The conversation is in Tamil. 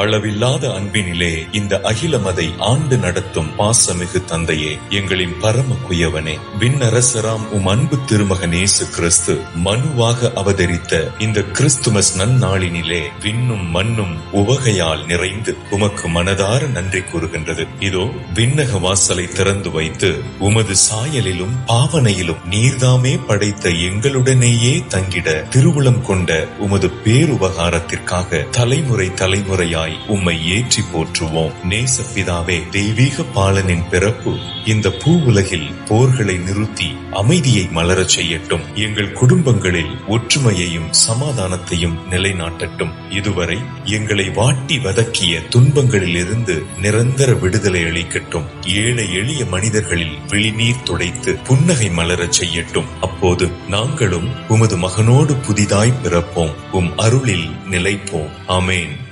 அளவில்லாத அன்பினிலே இந்த அகிலமதை ஆண்டு நடத்தும் பாசமிகு தந்தையே எங்களின் பரம குயவனே விண்ணரசராம் உம் அன்பு திருமகன் இயேசு கிறிஸ்து மனுவாக அவதரித்த இந்த கிறிஸ்துமஸ் நன்னாளினிலே விண்ணும் மண்ணும் உவகையால் நிறைந்து உமக்கு மனதார நன்றி கூறுகின்றது. இதோ விண்ணக வாசலை திறந்து வைத்து உமது சாயலிலும் பாவனையிலும் நீர்தாமே படைத்த எங்களுடனேயே தங்கிட திருவுளம் கொண்ட உமது பேருபகாரத்திற்காக தலைமுறை தலைமுறையாய் உம்மை ஏற்றி போற்றுவோம். நேசப்பிதாவே தெய்வீக பாலனின் பிறப்பு. இந்த பூ உலகில் போர்களை நிறுத்தி அமைதியை மலரச் செய்யட்டும். எங்கள் குடும்பங்களில் ஒற்றுமையையும் சமாதானத்தையும் நிலைநாட்டட்டும். இதுவரை எங்களை வாட்டி வதக்கிய துன்பங்களில் இருந்து நிரந்தர விடுதலை அளிக்கட்டும். ஏழை எளிய மனிதர்களில் விழிநீர் துடைத்து புன்னகை மலரச் செய்யட்டும். அப்போது நாங்களும் உமது மகனோடு புதிதாய் பிறப்போம். உம் அருளில் நிலைப்போம். அமேன்